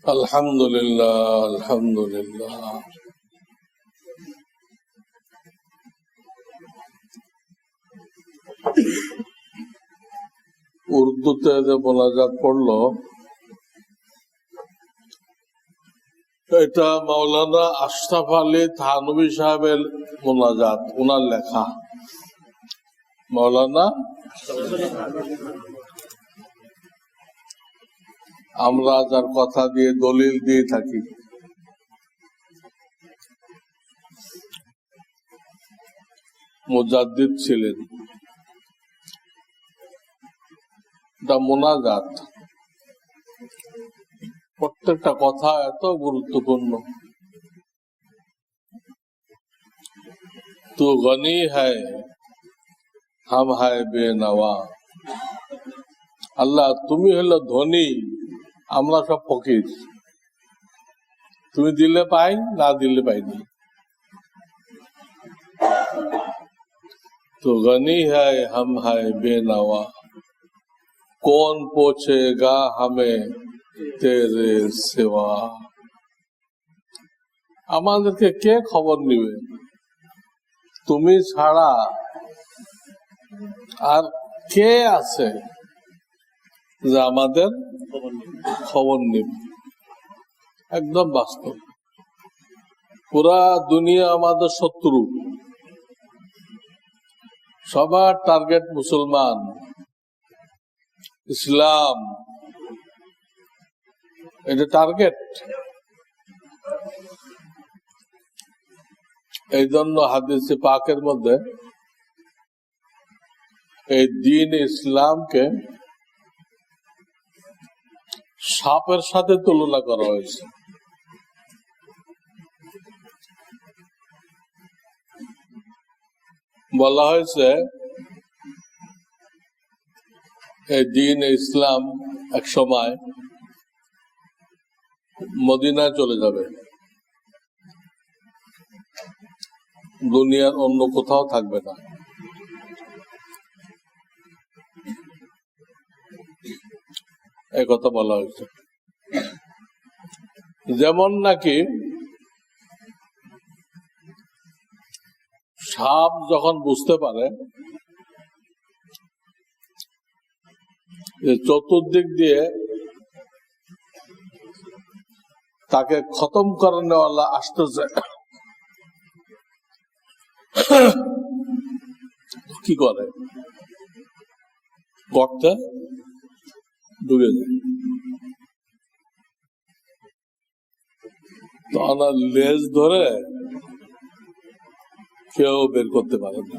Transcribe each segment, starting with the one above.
الحمد لله الحمد لله উর্দুতে যে মোনাজাত পড়লো এটা মাওলানা আশরাফ আলী থানবী সাহেবের মোনাজাত ওনার লেখা মাওলানা আমরা যার কথা দিয়ে দলিল দিয়ে থাকি। মুজাদ্দিদ ছিলেন। মোনাজাত। প্রত্যেকটা কথা এত গুরুত্বপূর্ণ। তু গনি হ্যায়, হাম হায় বে নওয়া। আল্লাহ, তুমি হলো ধনী। আমরা সব ফকির। তুমি দিলে পাই, না দিলে পাইনি তো গনি হ্যায় হাম হ্যায় বেনাওয়া। কোন পৌঁছেগা হামে তেরে সেবা আমাদেরকে কে খবর নিবে? তুমি ছাড়া আর কে আছে? যে আমাদের খবর নিবে একদম বাস্তব। পুরা দুনিয়া আমাদের শত্রু। সবার টার্গেট মুসলমান। ইসলাম। এটা টার্গেট এই জন্য হাদিসে পাকের মধ্যে এই দিন ইসলামকে সাপের সাথে তুলনা করা হয়েছে। বলা হয়েছে, এই দিন ইসলাম এক সময় মদিনায় চলে যাবে। দুনিয়ার অন্য কোথাও থাকবে না। কথা বলা হয়েছে। যেমন নাকি সাপ যখন বুঝতে পারে চতুর্দিক দিয়ে তাকে খতম করানোওয়ালা আসতেছে, কি করে? গর্তে ডুবে যায়। আর লেজ ধরে কেউ বের করতে পারে না।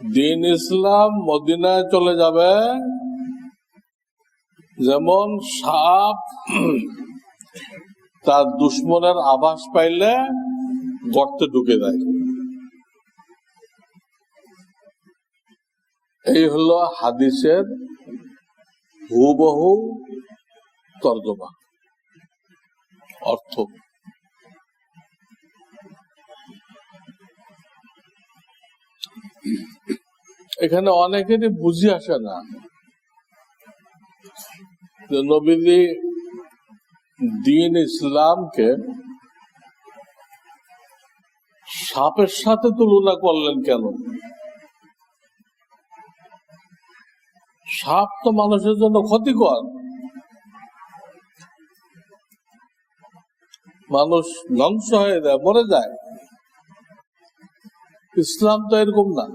দিন ইসলাম মদিনায় চলে যাবে, যেমন সাপ তার দুশ্মনের আভাস পাইলে গর্তে ঢুকে দেয়। এই হলো হাদিসের হুবহু তর্জমা, অর্থ। এখানে অনেকেরই বুঝি আসে না যে দিন ইসলামকে সাপের সাথে তুলনা করলেন কেন? সাপ তো মানুষের জন্য ক্ষতিকর। মানুষ ধ্বংস হয়ে যায়, মরে যায়। ইসলাম তো এরকম না।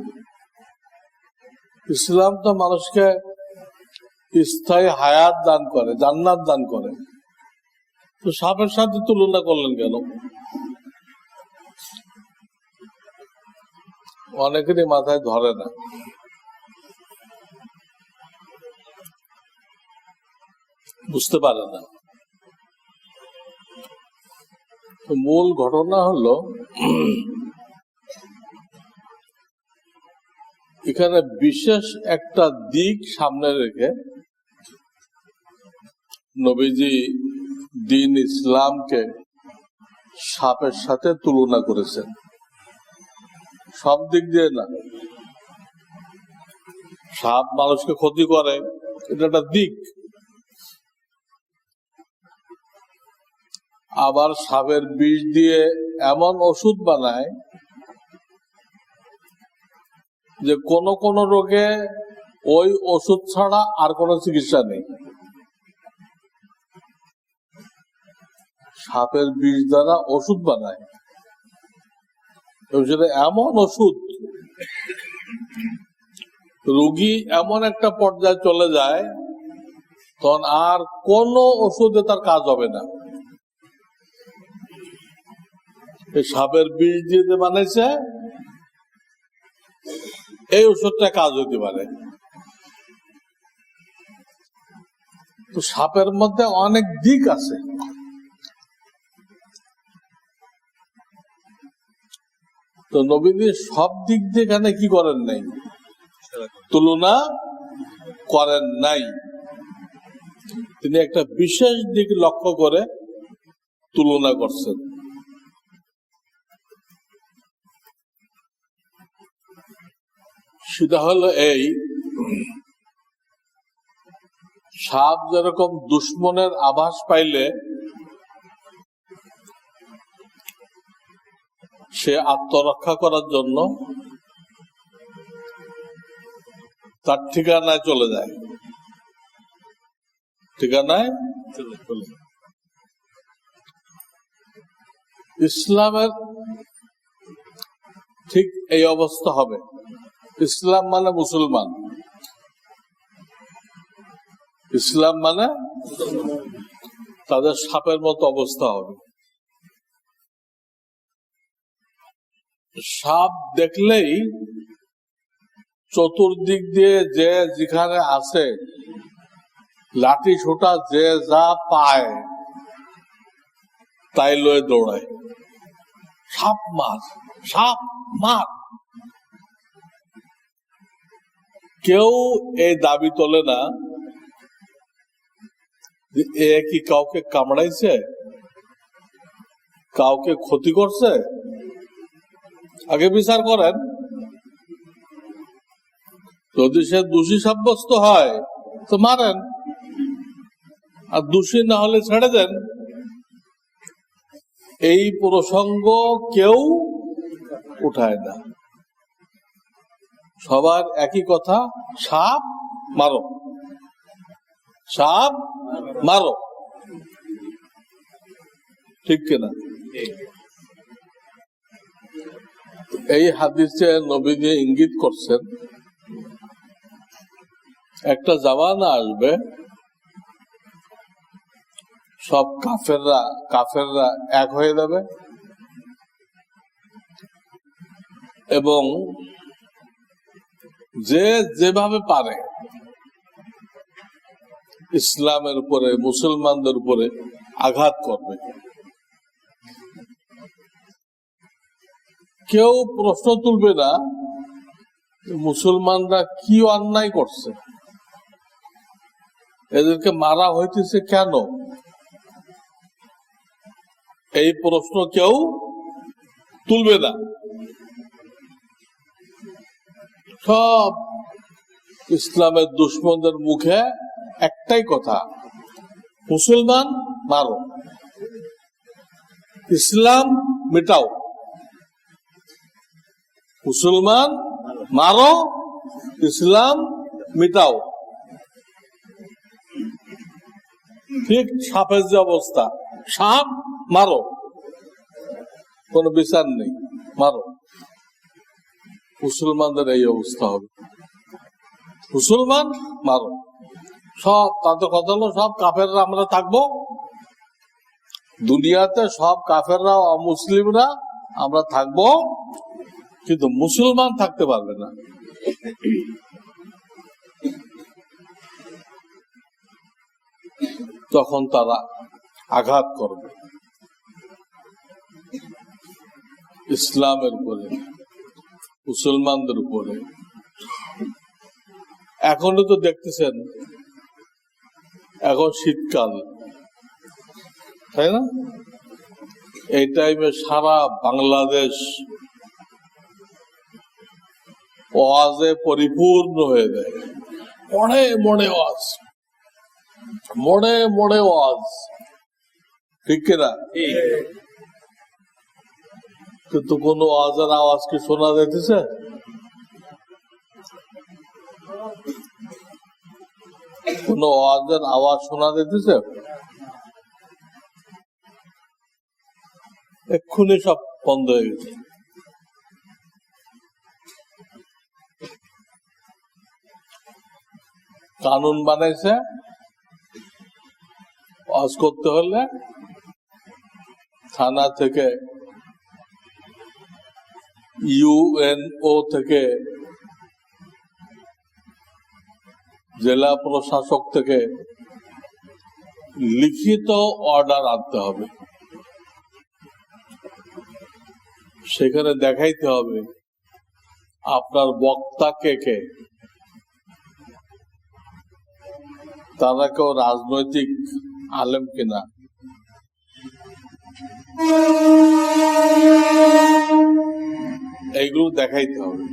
ইসলাম তো মানুষকে স্থায়ী হায়াত দান করে, জান্নাত দান করে। তো সাপের সাথে তুলনা করলেন কেন? অনেকেরই মাথায় ধরে না। বুঝতে পারে না। মূল ঘটনা হলো, এখানে বিশেষ একটা দিক সামনে রেখে নবীজি দিন ইসলামকে সাপের সাথে তুলনা করেছেন। সব দিক দিয়ে না। সাপ মানুষকে ক্ষতি করে, এটা একটা দিক। আবার সাপের বিষ দিয়ে এমন ওষুধ বানায় যে কোন কোন রোগে ওই ওষুধ ছাড়া আর কোনো চিকিৎসা নেই। সাপের বিষ দ্বারা ওষুধ বানায়। সেটা এমন ওষুধ, রুগী এমন একটা পর্যায়ে চলে যায়, তখন আর কোন ওষুধে তার কাজ হবে না। এই সাপের বিষ দিয়ে বানাইছে, এই ওষুধটা কাজ হতে পারে। তো সাপের মধ্যে অনেক দিক আছে। তো নবীজি সব দিক দিয়ে এখানে কি করেন নাই? তুলনা করেন নাই। তিনি একটা বিশেষ দিক লক্ষ্য করে তুলনা করছেন। সেটা হলো এই, সাপ যেরকম দুশ্মনের আভাস পাইলে সে আত্মরক্ষা করার জন্য তার ঠিকানায় চলে যায় ঠিকানায়। ইসলামের ঠিক এই অবস্থা হবে ইসলাম মানে মুসলমান। ইসলাম মানে তাদের সাপের মতো অবস্থা হবে। সাপ দেখলেই চতুর্দিক দিয়ে যে যেখানে আছে, লাঠি ছোটা যে যা পায়, তাই লয়ে দৌড়ায়। সাপ মার সাপ মার কেউ এই দাবি তোলে না এ কি কাউকে কামড়াইছে? কাউকে ক্ষতি করছে? আগে বিচার করেন। যদি সে দোষী সাব্যস্ত হয়, তো মারেন। আর দোষী না হলে ছেড়ে দেন। এই প্রসঙ্গ কেউ উঠায় না। সবার একই কথা, সাপ মারো। সাপ মারো। ঠিক কিনা? এই হাদিসে নবীজি ইঙ্গিত করছেন, একটা জামানা আসবে, সব কাফেররা কাফেররা এক হয়ে যাবে এবং যে যেভাবে পারে। ইসলামের উপরে, মুসলমানদের উপরে আঘাত করবে। কেউ প্রশ্ন তুলবে না মুসলমানরা কি অন্যায় করছে। এদেরকে মারা হইতেছে কেন? এই প্রশ্ন কেউ তুলবে না। সব ইসলামের দুশ্মনদের মুখে একটাই কথা, মুসলমান মারো। ইসলাম মেটাও। মুসলমান মারো, ইসলাম মিটাও। ঠিক সাপের যে অবস্থা, সাপ মারো। কোনো বিচার নেই, মারো। মুসলমানদের এই অবস্থা হবে। মুসলমান মারো। সব তাদের কথা হলো সব কাফেররা আমরা থাকব। দুনিয়াতে সব কাফেররা, অমুসলিমরা আমরা থাকব। কিন্তু মুসলমান থাকতে পারবে না। তখন তারা আঘাত করবে। ইসলামের উপরে। মুসলমানদের উপরে। এখনও তো দেখতেছেন, এখন শীতকাল। তাই না? এই টাইমে সারা বাংলাদেশ ওয়াজে পরিপূর্ণ হয়ে যায়। মনে মনে ওয়াজ। মনে মনে ওয়াজ। ঠিক কিনা? কিন্তু কোন ওয়াজের আওয়াজ কি শোনা যাইতেছে? কোন ওয়াজের আওয়াজ শোনা যাইতেছে? এক্ষুনি সব বন্ধ হয়ে গেছে। কানুন বানাইছে। ওয়াজ করতে হলে থানা থেকে ইউএনও থেকে, জেলা প্রশাসক থেকে লিখিত অর্ডার আনতে হবে। সেখানে দেখাইতে হবে আপনার বক্তা কে কে। তারা কেউ রাজনৈতিক আলেম কিনা। এইগুলো দেখাইতে হবে।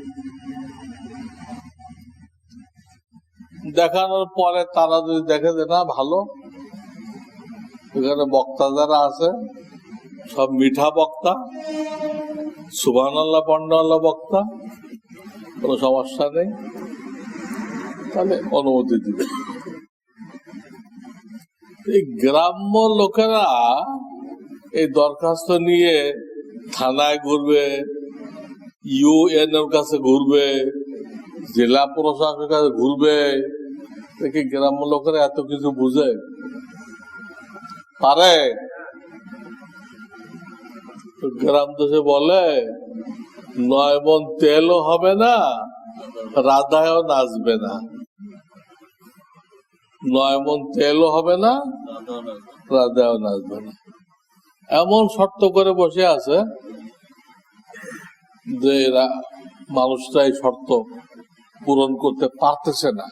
দেখানোর পরে তারা যদি দেখে যে না, ভালো। এখানে বক্তা যারা আছে, সব মিঠা বক্তা সুবান আল্লাহ পণ্ডাল্লাহ বক্তা, কোনো সমস্যা নেই। তাহলে অনুমতি দিবে এই গ্রাম্য লোকেরা এই দরখাস্ত নিয়ে থানায় ঘুরবে ইউএন এর কাছে ঘুরবে, জেলা প্রশাসকের কাছে ঘুরবে, দেখি গ্রাম্য লোকেরা এত কিছু বুঝে। পারে? গ্রাম দেশে বলে নয় মন তেলও হবে না, রাধায়ও নাচবে না। নয় মন তেলও হবে না, রাধায়ও নাচবে না। এমন শর্ত করে বসে আছে যে এরা মানুষটা এই শর্ত পূরণ করতে পারতেছে না।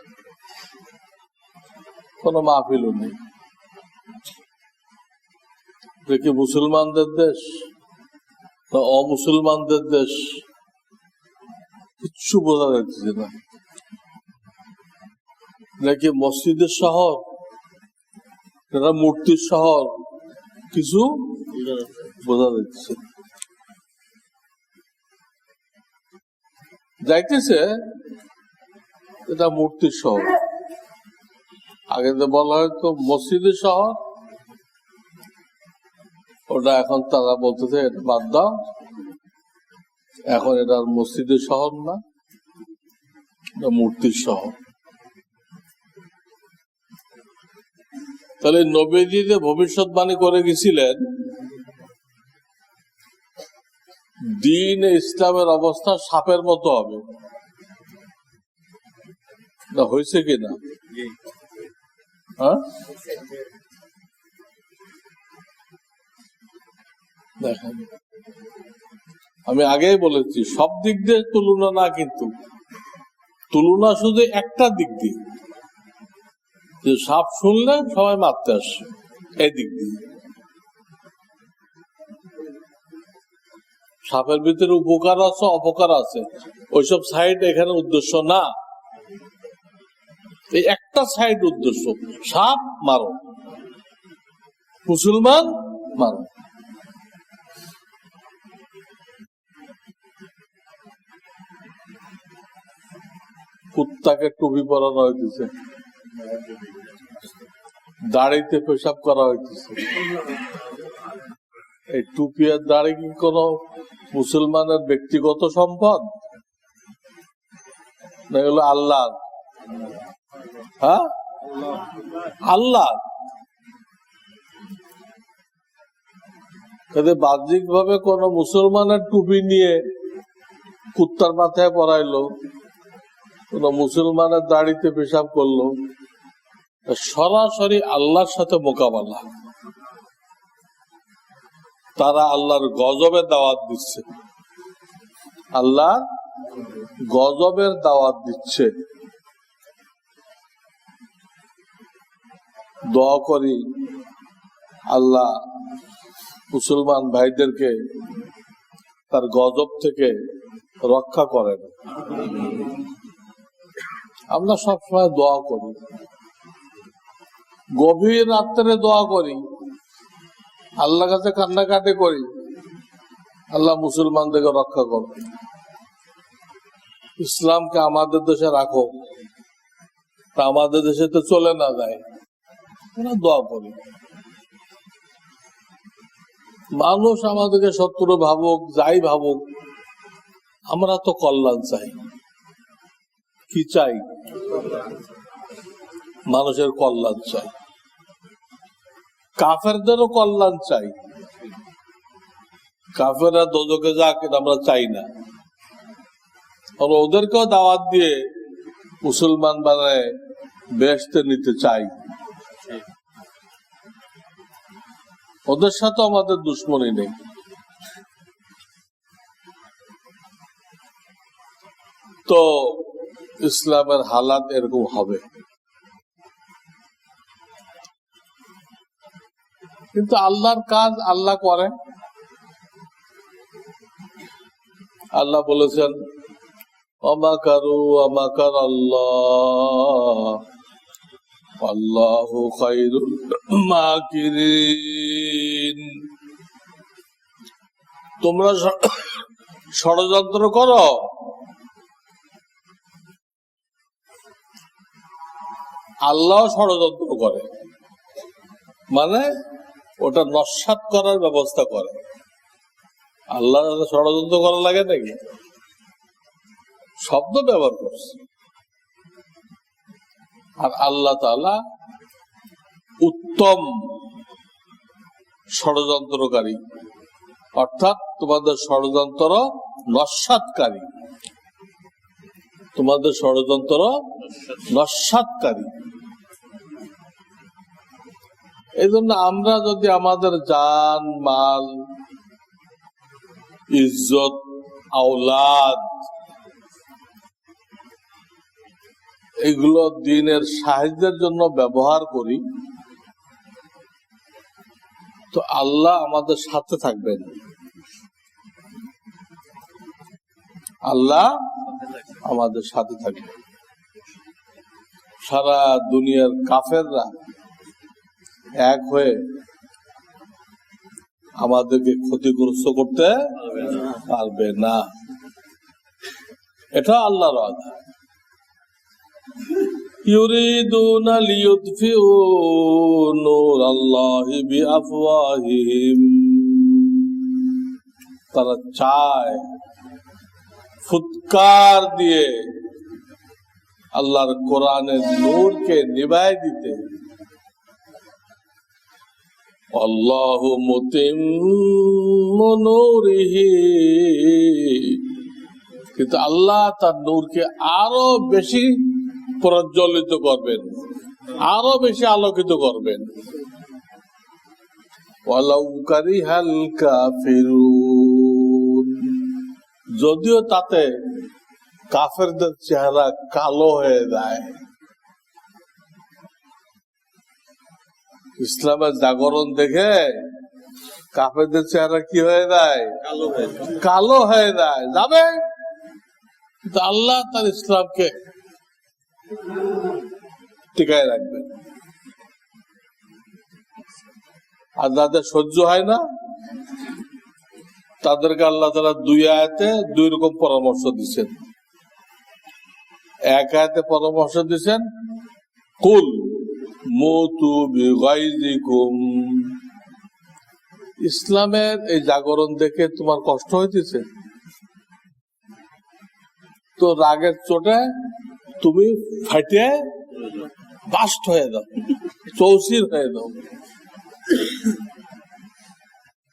কোনো মাহফিলও নেই। দেখি মুসলমানদের দেশ? না অমুসলমানদের দেশ? কিচ্ছু বোঝা যাচ্ছে না। নাকি মসজিদের শহর? এটা মূর্তির শহর? কিছু বোঝা যাচ্ছে যাইতেছে, এটা মূর্তির শহর। আগে তো বলা হয়তো মসজিদের শহর। ওটা এখন তারা বলতেছে এটা বাদ দাও। এখন এটা মসজিদের শহর না, এটা মূর্তির শহর। তাহলে নবীজি যে ভবিষ্যৎবাণী করে গেছিলেন দিন ইসলামের অবস্থা সাপের মতো হবে। না, হয়েছে কিনা হ্যাঁ? দেখেন, আমি আগেই বলেছি, সব দিক দিয়ে তুলনা না কিন্তু, তুলনা শুধু একটা দিক দিয়ে। যে সাপ শুনলে সবাই মারতে আসে, এই দিক দিয়ে। সাপের ভিতরে উপকার আছে, অপকার আছে। ওইসব সাইড এখানে উদ্দেশ্য না। এই একটা সাইড উদ্দেশ্য, সাপ মারো। মুসলমান মারো। কুত্তাকে টুপি পরানো হইতেছে। দাড়িতে পেশাব করা হইতেছে। এই টুপি আর দাড়ি কি কোন মুসলমানের ব্যক্তিগত সম্পদ? না, এগুলো আল্লাহ হ্যাঁ? আল্লাহ কাজে বাহ্যিক ভাবে কোন মুসলমানের টুপি নিয়ে কুত্তার মাথায় পরাইলো, কোন মুসলমানের দাড়িতে পেশাব করল সরাসরি আল্লাহর সাথে মোকাবেলা। তারা আল্লাহর গজবের দাওয়াত দিচ্ছে। আল্লাহ গজবের দাওয়াত দিচ্ছে। দোয়া করি আল্লাহ মুসলমান ভাইদেরকে তার গজব থেকে রক্ষা করেন। আমরা সবসময় দোয়া করি। গভীর রাত্রে দোয়া করি। আল্লাহ কাছে কান্নাকাটি করি, আল্লাহ মুসলমানদেরকে রক্ষা করো ইসলামকে আমাদের দেশে রাখো। তা আমাদের দেশে তো চলে না যায়। দোয়া করি। মানুষ আমাদেরকে শত্রু ভাবুক, যাই ভাবুক, আমরা তো কল্যাণ চাই। কি চাই? মানুষের কল্যাণ চাই। কাফেরদেরও কল্যাণ চাই। কাফেররা দোজকে যাক আমরা চাই না। আর ওদেরকেও দাওয়াত দিয়ে মুসলমান বানায় বেসতে নিতে চাই। ওদের সাথে আমাদের দুশ্মনী নেই। তো ইসলামের হালাত এরকম হবে। কিন্তু আল্লাহর কাজ আল্লাহ করে। আল্লাহ বলেছেন অমাকারু অমাকার আল্লাহ আল্লাহ খাইরুল মাকিরিন তোমরা ষড়যন্ত্র করো। আল্লাহ ষড়যন্ত্র করে। মানে ওটা নস্বাত করার ব্যবস্থা করে। আল্লাহ ষড়যন্ত্র করা লাগে নাকি? শব্দ ব্যবহার করছে। আর আল্লাহ তাআলা উত্তম ষড়যন্ত্রকারী। অর্থাৎ তোমাদের ষড়যন্ত্র নস্বাতকারী। তোমাদের ষড়যন্ত্র নস্বাতকারী। এই জন্য আমরা যদি আমাদের জান, মাল, ইজ্জত, আওলাদ, এগুলো দিনের সাহায্যের জন্য ব্যবহার করি, তো আল্লাহ আমাদের সাথে থাকবেন। আল্লাহ আমাদের সাথে থাকবেন। সারা দুনিয়ার কাফেররা এক হয়ে আমাদেরকে ক্ষতিগ্রস্ত করতে পারবে না এটা আল্লাহর আদা يريدون ليطفئوا نور الله بأفواههم তারা চায় ফুৎকার দিয়ে আল্লাহর কোরআনের নূরকে নিভাই দিতে আল্লাহ মুতিম নূরিহি। কিন্তু আল্লাহ তার নূরকে আরও বেশি প্রজ্বলিত করবেন, আরও বেশি আলোকিত করবেন। যদিও তাতে কাফেরদের চেহারা কালো হয়ে যায় ইসলামের জাগরণ দেখে কাফেরদের চেহারা কি হয়ে যায়? কালো হয়ে যায়। যাবে? আল্লাহ তার ইসলামকে টিকায় রাখবেন। আর যাদের সহ্য হয় না তাদেরকে আল্লাহ তালা দুই আয়াতে দুই রকম পরামর্শ দিচ্ছেন। এক আয়াতে পরামর্শ দিচ্ছেন কুল। মতু বিগাইজিকুম ইসলামের এই জাগরণ দেখে তোমার কষ্ট হইতেছে? তো রাগের চোটে তুমি ফাটে বাস্ট হয়ে দাও চৌচির হয়ে দাও।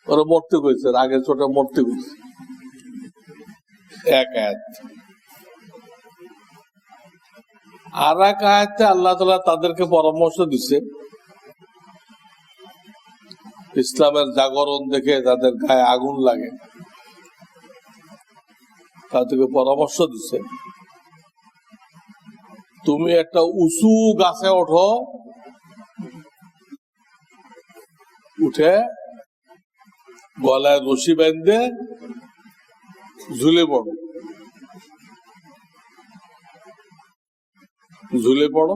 ওরা মরতে কইছে, রাগের চোটে মরতে কইছে। এক আয়াত। আর এক আয়াতে আল্লাহ তালা তাদেরকে পরামর্শ দিচ্ছে ইসলামের জাগরণ দেখে তাদের গায়ে আগুন লাগে। তাদেরকে পরামর্শ দিচ্ছে তুমি একটা উঁচু গাছে ওঠো, উঠে গলায় রশি বেঁধে ঝুলে পড়ো। ঝুলে পড়ো।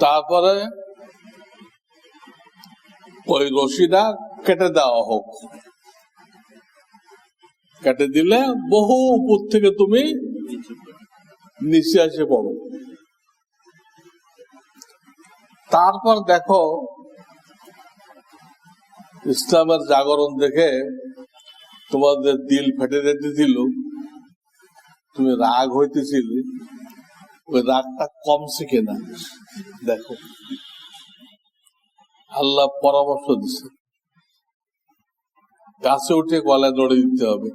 তারপরে ওই রশিটা কেটে দেওয়া হোক। কেটে দিলে বহু উপর থেকে তুমি নিচে এসে পড়ো। তারপর দেখো, ইসলামের জাগরণ দেখে তোমাদের দিল ফেটে যেতেছিল। তুমি রাগ হইতেছিলে, ওই রাগটা কমছে কিনা? দেখো। আল্লাহ পরামর্শ দিছে। গাছে উঠে গলায় দড়ি দিতে হবে।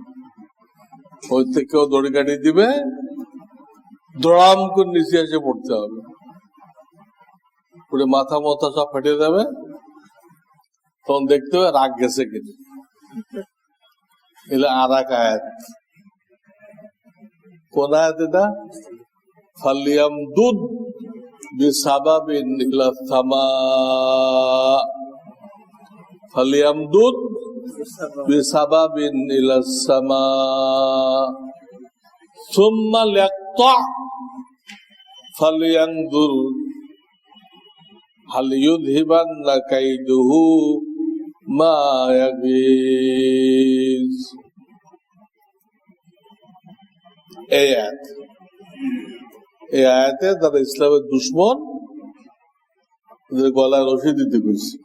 ওই থেকেও দড়ি কাটিয়ে দিবে, দড়াম করে নিচে এসে পড়তে হবে। পুরো মাথা মাথা সব ফেটে যাবে। তখন দেখতে হবে রাগ গেছে কিনা। এলে আর এক আয়াত কোন আয়াতেটা ফালিয়াম দুধ বিসাবাবিন ইলা সামা। ফালিয়াম দুধ বিসাবাবিন ইলা সামা। সুম্মা লিয়াকতা ফালিয়ানজুর হাল ইউযহিবান্না কাইদুহু মা ইয়াগীজ এই আয়াত। এই আয়াতে তারা ইসলামের দুশ্মন গলায় রশি দিতে কইছে।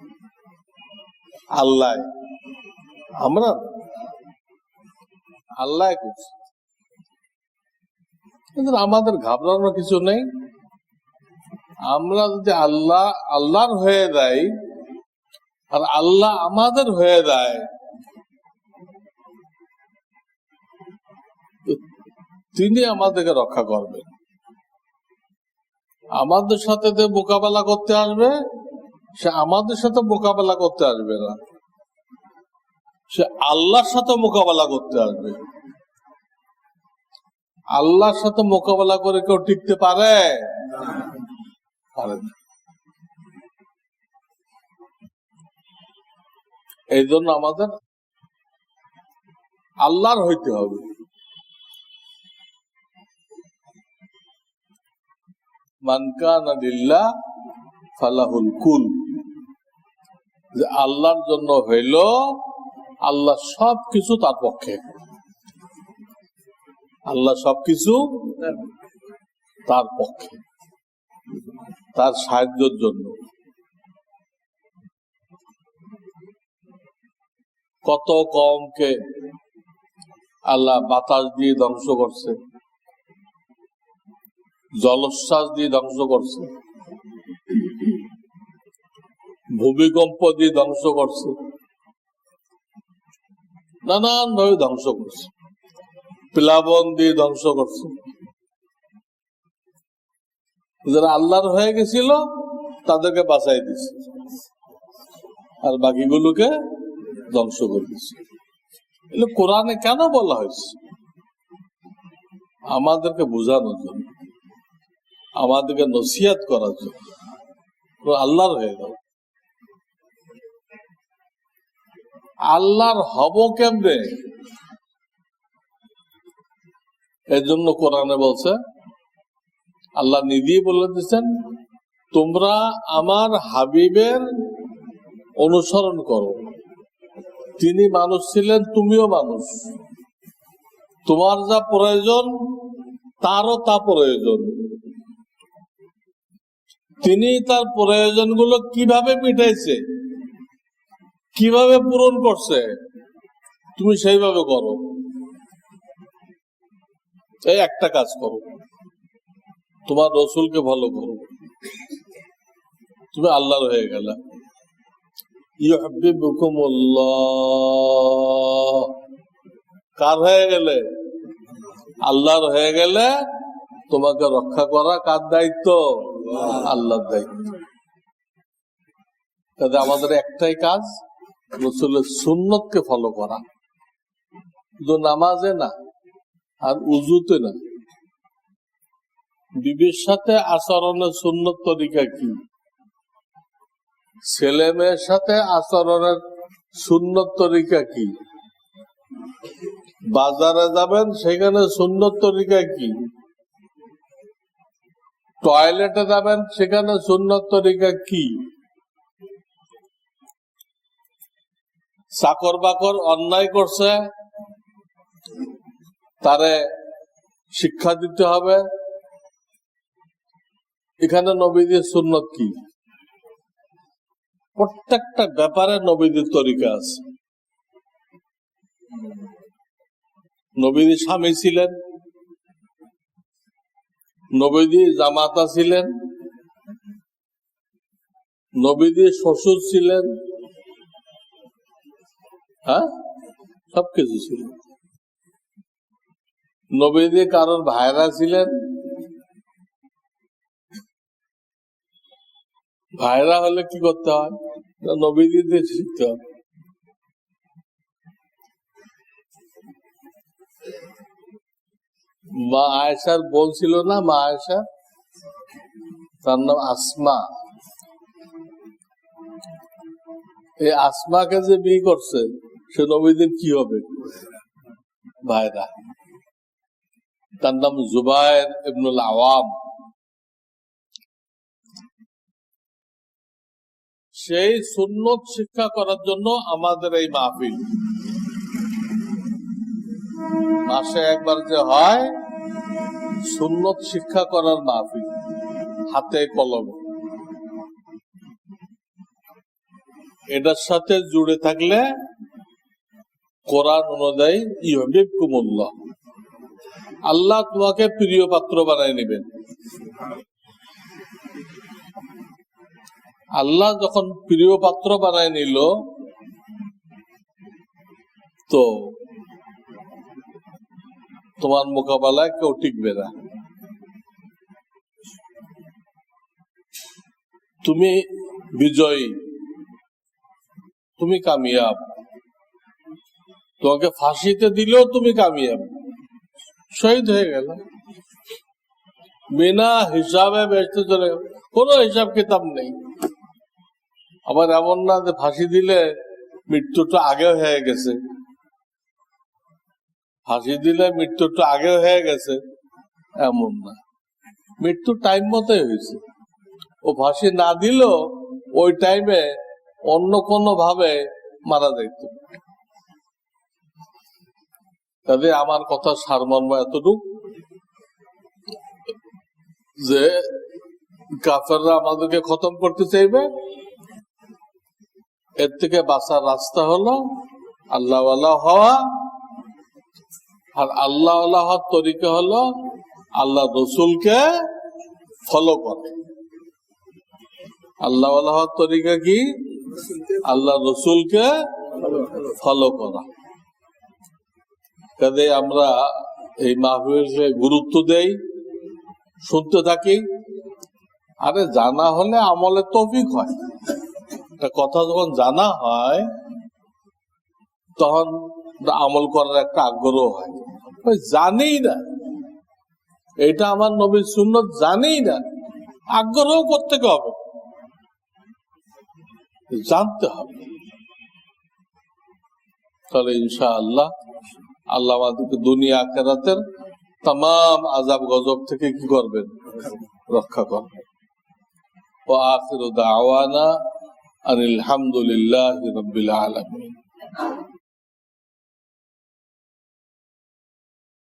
আল্লাহ। আমরা? আল্লাহ করছে কিন্তু আমাদের ঘাবড়ানোর কিছু নেই। আমরা যদি আল্লাহ, আল্লাহর হয়ে দেয় আর আল্লাহ আমাদের হয়ে দেয় তিনি আমাদেরকে রক্ষা করবেন। আমাদের সাথে যে মোকাবেলা করতে আসবে, সে আমাদের সাথে মোকাবেলা করতে আসবে না। সে আল্লাহর সাথে মোকাবেলা করতে আসবে। আল্লাহর সাথে মোকাবেলা করে কেউ টিকতে পারে? এই জন্য আমাদের আল্লাহর হইতে হবে। ফালাহুল কুল যে আল্লাহর জন্য হইল আল্লাহ সব কিছু তার পক্ষে। আল্লাহ সবকিছু তার পক্ষে। তার সাহায্যের জন্য। কত কমকে আল্লাহ বাতাস দিয়ে ধ্বংস করছে। জলশ্বাস দিয়ে ধ্বংস করছে। ভূমিকম্প দিয়ে ধ্বংস করছে। নানান ভাবে ধ্বংস করছে। প্লাবন দিয়ে ধ্বংস করছে। যারা আল্লাহর হয়ে গেছিল, তাদেরকে বাঁচাই দিছে। আর বাকিগুলোকে ধ্বংস করে দিছে। কোরআনে কেন বলা হয়েছে? আমাদেরকে বোঝানোর জন্য। আমাদেরকে নসিহাত করার জন্য। আল্লাহর হয়ে যাও। আল্লাহর হব কেমনে? এর জন্য কোরআনে বলছে, আল্লাহ নিজেই বলে দিচ্ছেন তোমরা আমার হাবিবের অনুসরণ করো। তিনি মানুষ ছিলেন, তুমিও মানুষ। তোমার যা প্রয়োজন, তারও তা প্রয়োজন। তিনি তার প্রয়োজনগুলো কীভাবে মিটাইছে? কীভাবে পূরণ করছে? তুমি সেইভাবে করো। এই একটা কাজ করো। তোমার রসুলকে ভালো করো। তুমি আল্লাহর হয়ে গেলে। কার হয়ে গেলে? আল্লাহর হয়ে গেলে তোমাকে রক্ষা করা কার দায়িত্ব? আল্লাহর দায়িত্ব আমাদের একটাই কাজ, রসুলের সুন্নতকে ফলো করা। শুধু নামাজে না, আর উজুতে না। বিবির সাথে আচরণের সুন্নত তরিকা কি? ছেলে মেয়ের সাথে আচরণের সুন্নত তরিকা কি? বাজারে যাবেন, সেখানে সুন্নত তরিকা কি? টয়লেটে যাবেন, সেখানে সুন্নত তরিকা কি? চাকর বাকর অন্যায় করছে, তারে শিক্ষা দিতে হবে। এখানে নবীদের সুন্নত কি? প্রত্যেকটা ব্যাপারে নবীদের তরিকা আছে। নবীদের স্বামী ছিলেন নবীদি জামাতা ছিলেন নবীদি শ্বশুর ছিলেন হ্যাঁ? সবকিছু ছিল। নবীদি কারোর ভাইরা ছিলেন, ভাইরা হলে কি করতে হয়? নবীদিদের শিখতে হবে। মা আয়েশার বোন ছিল না, মা আয়েশা? তার নাম আসমা। এই আসমাকে যে বিয়ে করছে, সে নবীদের কি হবে? ভাইরা, তার নাম জুবায়ের ইবনুল আওয়াম। সেই সুন্নত শিক্ষা করার জন্য আমাদের এই মাহফিল। মাসে একবার যে হয়, সুন্নত শিক্ষা করার মাহফিল, হাতে কলমে। এটার সাথে জুড়ে থাকলে কোরআন অনুযায়ী ইহবিব কুমুল্লাহ আল্লাহ তোমাকে প্রিয় পাত্র বানাই নেবেন। আল্লাহ যখন প্রিয় পাত্র বানায় নিল, তো তোমার মোকাবেলায় কেউ টিকবে না। তুমি বিজয়ী, তুমি কামিয়াব। তোমাকে ফাঁসিতে দিলেও তুমি কামিয়াব। শহীদ হয়ে গেল। বিনা হিসাবে বেসতে চলে গেল। কোনো হিসাব কিতাব নেই। আবার এমন না যে ফাঁসি দিলে মৃত্যুটা আগে হয়ে গেছে। ফাঁসি দিলে মৃত্যুটা আগে হয়ে গেছে, এমন না। মৃত্যু টাইম মতোই হয়েছে। ও ফাঁসি না দিল ওই টাইমে অন্য কোনো ভাবে মারা যাইত। তবে আমার কথা সারমর্ম এতটুক যে কাফেররা আমাদেরকে খতম করতে চাইবে। এর থেকে বাঁচার রাস্তা হলো আল্লাহ হওয়া আর আল্লাহ হওয়ার তরিকা হলো আল্লাহ রসুলকে ফলো করা। আল্লাহ হওয়ার তরিকা কি? আল্লাহ রসুলকে ফলো করা। কাজে আমরা এই মাহফিলকে গুরুত্ব দেই, শুনতে থাকি। আরে জানা হলে আমলে তৌফিক হয়। কথা যখন জানা হয়, তখন আমল করার একটা আগ্রহ হয়। জানেই না। এটা আমার নবীর সুন্নত জানেই না। আগ্রহ করতে হবে। জানতে হবে। তাহলে ইনশা আল্লাহ আল্লাহ আমাদেরকে দুনিয়া আখেরাতের তাম আজাব গজব থেকে কি করবেন? রক্ষা করবেন। ও আখির দাওয়ানা আনিল হামদুলিল্লাহ রবিল